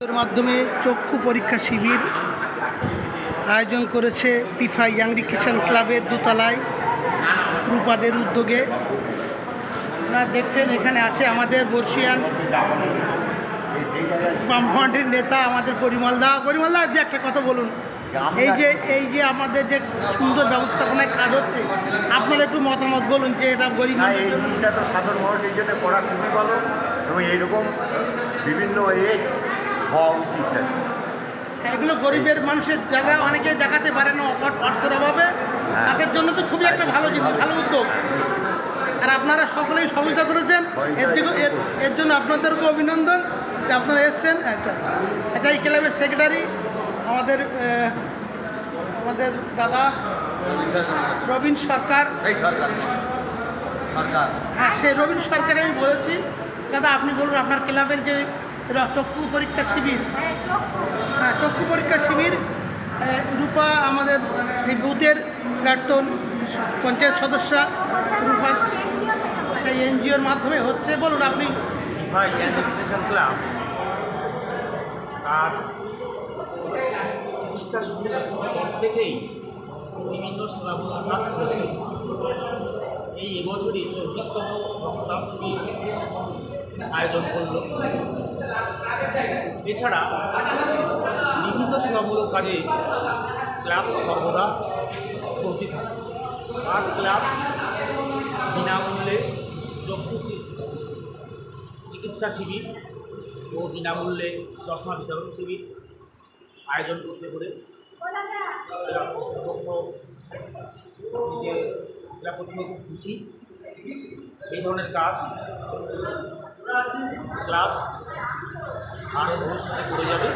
এর মাধ্যমে চক্ষু পরীক্ষা শিবির আয়োজন করেছে পিফা ইয়াংরি কিষান ক্লাবের দোতলায় রূপাদের উদ্যোগে। আপনারা দেখছেন এখানে আছে আমাদের বর্ষিয়ান বামফ্রন্টের নেতা আমাদের পরিমল দা। পরিমল দা যে একটা কথা বলুন। এই যে এই যে আমাদের যে সুন্দর ব্যবস্থাপনায় কাজ হচ্ছে আপনার একটু মতামত বলুন যে এটা গরিব এই জিনিসটা তো সাধারণ মানুষ এই জন্য করা খুবই ভালো। এবং এইরকম বিভিন্ন এ হওয়া উচিত এগুলো গরিবের মানুষের যারা অনেকে দেখাতে পারে না অর্থ- অর্থের অভাবে তাদের জন্য তো খুবই একটা ভালো জিনিস ভালো উদ্যোগ। আর আপনারা সকলেই সহযোগিতা করেছেন। এর জন্য এর- এর জন্য আপনাদেরকে অভিনন্দন যে আপনারা এসছেন। একটা আচ্ছা এই ক্লাবের সেক্রেটারি আমাদের আমাদের দাদা রবীন সরকার এই সরকার। সরকার। হ্যাঁ সেই রবীন সরকার আমি বলেছি দাদা আপনি বলুন আপনার ক্লাবের যে চক্ষু পরীক্ষা শিবির। হ্যাঁ চক্ষু। পরীক্ষা শিবির। রূপা আমাদের এই বুথের প্রাক্তন পঞ্চায়েত সদস্য রূপা। সেই এনজিওর মাধ্যমে হচ্ছে। বলুন আপনি। বা এডুকেশন ক্লাব তার প্রতিষ্ঠা শুরুর পর থেকেই বিভিন্ন সেবামূলক কাজ করে এই এবছরই চব্বিশতম রক্তদান শিবির। আয়োজন করল। এছাড়া বিভিন্ন সেবামূলক কাজে ক্লাব সর্বদা করতে থাকে। আজ ক্লাব বিনামূল্যে চক্ষু চিকিৎসা শিবির ও বিনামূল্যে চশমা বিতরণ শিবির আয়োজন করতে করে নিজে এরা কর্তৃপক্ষ খুশি। এই ধরনের কাজ ক্লাব আরও ভবিষ্যতে করে যাবে।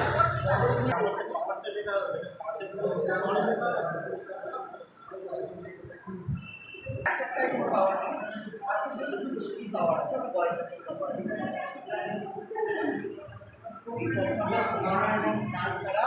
ছাড়া